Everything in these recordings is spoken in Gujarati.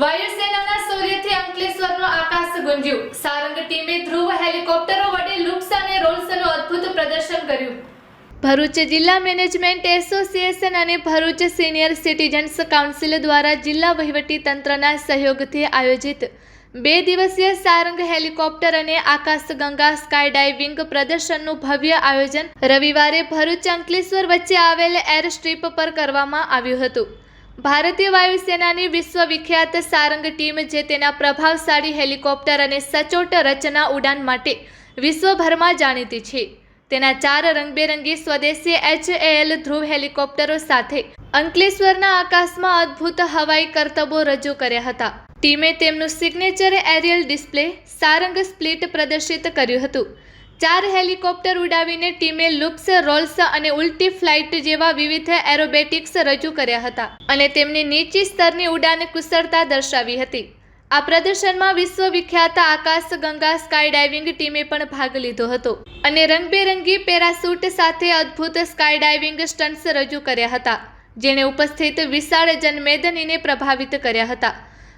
વાયુ સેનાના સૂર્યથી અંકલેશ્વરનું આકાશ ગુંજ્યું. સારંગ ટીમે ધ્રુવ હેલિકોપ્ટરો વડે લુપ્સ અને રોલ્સનું અદ્ભુત પ્રદર્શન કર્યું. ભરૂચ જિલ્લા મેનેજમેન્ટ એસોસિએશન અને ભરૂચ સિનિયર સિટીઝન્સ કાઉન્સિલ દ્વારા જિલ્લા વહીવટી તંત્રના સહયોગથી આયોજિત બે દિવસીય સારંગ હેલિકોપ્ટર અને આકાશગંગા સ્કાય ડાઇવિંગ પ્રદર્શનનું ભવ્ય આયોજન રવિવારે ભરૂચ અંકલેશ્વર વચ્ચે આવેલ એર સ્ટ્રીપ પર કરવામાં આવ્યું હતું. ભારતીય વાયુસેનાની વિશ્વવિખ્યાત સારંગ ટીમ જે તેના પ્રભાવશાળી હેલિકોપ્ટર અને સચોટ રચના ઉડાન માટે વિશ્વભરમાં જાણીતી છે. તેના ચાર રંગબેરંગી સ્વદેશી એચએએલ ધ્રુવ હેલિકોપ્ટરો સાથે અંકલેશ્વરના આકાશમાં અદ્ભુત હવાઈ કરતબો રજૂ કર્યા હતા. ટીમે તેમનું signature aerial display Sarang split પ્રદર્શિત કર્યું હતું. ચાર હેલિકોપ્ટર ઉડાવીને ટીમે લુપ્સ રોલ્સ અને ઉલટી ફ્લાઇટ જેવા વિવિધ એરોબેટિક્સ રજૂ કર્યા હતા અને તેમની નીચી સ્તરની ઉડાન કુશળતા દર્શાવી હતી. આ પ્રદર્શનમાં વિશ્વવિખ્યાત આકાશ ગંગા સ્કાય ડાઇવિંગ ટીમે પણ ભાગ લીધો હતો અને રંગબેરંગી પેરાસૂટ સાથે અદ્ભુત સ્કાય ડાઇવિંગ સ્ટન્ટ્સ રજૂ કર્યા હતા, જેણે ઉપસ્થિત વિશાળ જનમેદનીને પ્રભાવિત કર્યા હતા.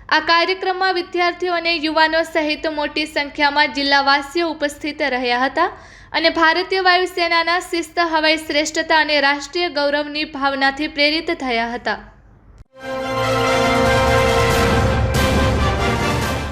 આ કાર્યક્રમમાં વિદ્યાર્થીઓ અને યુવાનો સહિત મોટી સંખ્યામાં જિલ્લાવાસીઓ ઉપસ્થિત રહ્યા હતા અને ભારતીય વાયુસેનાના શિસ્ત હવાઈ શ્રેષ્ઠતા અને રાષ્ટ્રીય ગૌરવની ભાવનાથી પ્રેરિત થયા હતા.